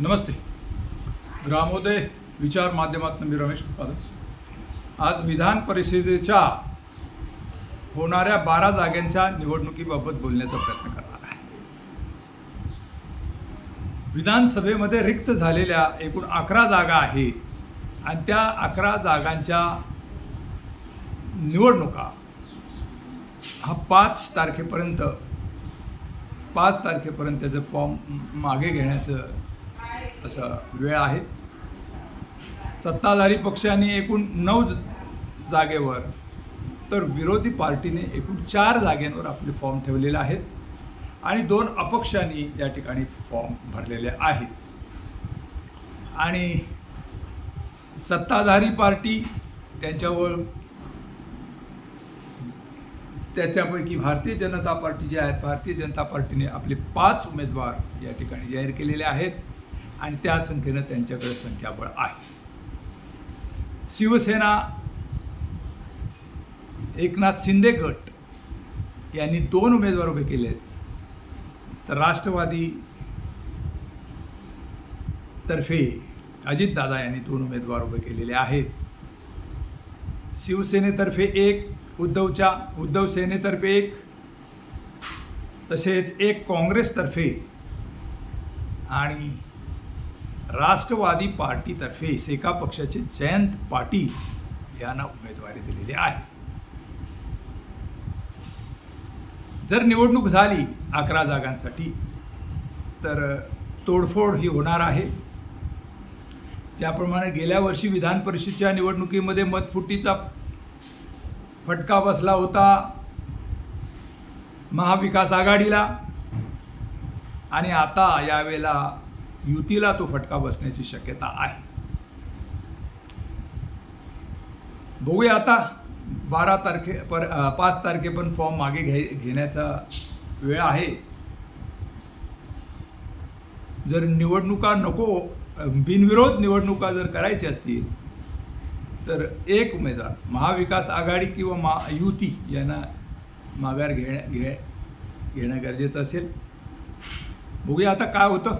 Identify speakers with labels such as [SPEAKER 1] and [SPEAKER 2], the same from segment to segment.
[SPEAKER 1] नमस्ते. ग्रामोदय विचार माध्यमातून मी रमेश उत्पादक आज विधान परिषदेच्या होणाऱ्या बारा जागांच्या निवडणुकीबाबत बोलण्याचा प्रयत्न करणार आहे. विधानसभेमध्ये रिक्त झालेल्या एकूण अकरा जागा आहेत आणि त्या अकरा जागांच्या निवडणुका हा पाच तारखेपर्यंत पाच तारखेपर्यंत त्याचं फॉर्म मागे घेण्याचं असं वेळ आहे. सत्ताधारी पक्षाने एकूण नऊ ज- जागेवर तर विरोधी पार्टीने एकूण चार जागेवर आपले फॉर्म ठेवलेले आहेत आणि दोन अपक्षांनी या ठिकाणी फॉर्म भरलेले आहेत. आणि सत्ताधारी पार्टी त्यांच्यावर त्याच्यापैकी भारतीय जनता पार्टी जे आहेत भारतीय जनता पार्टीने आपले पाच उमेदवार या ठिकाणी जाहीर केलेले आहेत. आणि त्या संख्येनं त्यांच्याकडे संख्याबळ आहे. शिवसेना एकनाथ शिंदे गट यांनी दोन उमेदवार उभे केले आहेत तर राष्ट्रवादी तर्फे अजितदादा यांनी दोन उमेदवार उभे केलेले आहेत. शिवसेनेतर्फे एक उद्धवच्या उद्धव सेनेतर्फे एक तसेच एक काँग्रेसतर्फे आणि राष्ट्रवादी पार्टीतर्फे सेका पक्षाचे जयंत पाटील यांना उमेदवारी दिलेली आहे. जर निवडणूक झाली अकरा जागांसाठी तर तोडफोड ही होणार आहे. ज्याप्रमाणे गेल्या वर्षी विधान परिषदेच्या निवडणुकीमध्ये मतफुटीचा फटका बसला होता महाविकास आघाडीला. आणि आता यावेळेला युतीला तो फटका बसण्याची शक्यता आहे. बघूया आता बारा तारखे पर पाच तारखे पण फॉर्म मागे घे घेण्याचा वेळ आहे. जर निवडणुका नको बिनविरोध निवडणुका जर करायची असतील तर एक उमेदवार महाविकास आघाडी किंवा मा युती यांना माघार घेण्या घे घेणं गरजेचं असेल. बघूया आता काय होतं.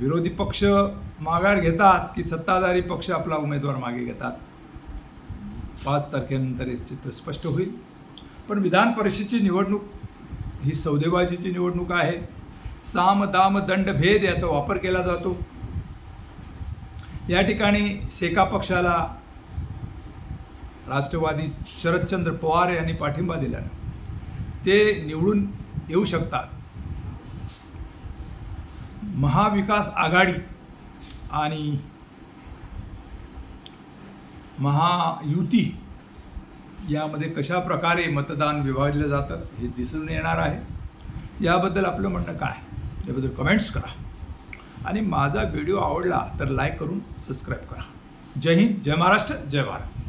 [SPEAKER 1] विरोधी पक्ष माघार घेतात की सत्ताधारी पक्ष आपला उमेदवार मागे घेतात? पाच तारखेनंतर हे चित्र स्पष्ट होईल. पण विधान परिषदेची निवडणूक ही सौदेबाजीची निवडणूक आहे. साम दाम दंड भेद याचा वापर केला जातो. या ठिकाणी शेका पक्षाला राष्ट्रवादी शरदचंद्र पवार यांनी पाठिंबा दिल्यानं ते निवडून येऊ शकतात. महाविकास आघाडी आणि महायुती यामध्ये कशा प्रकारे मतदान विभागलं जातं हे दिसून येणार आहे. याबद्दल आपलं म्हणणं काय? याबद्दल कमेंट्स करा. आणि माझा व्हिडिओ आवडला तर लाईक करून सबस्क्राईब करा. जय हिंद जय महाराष्ट्र जय भारत.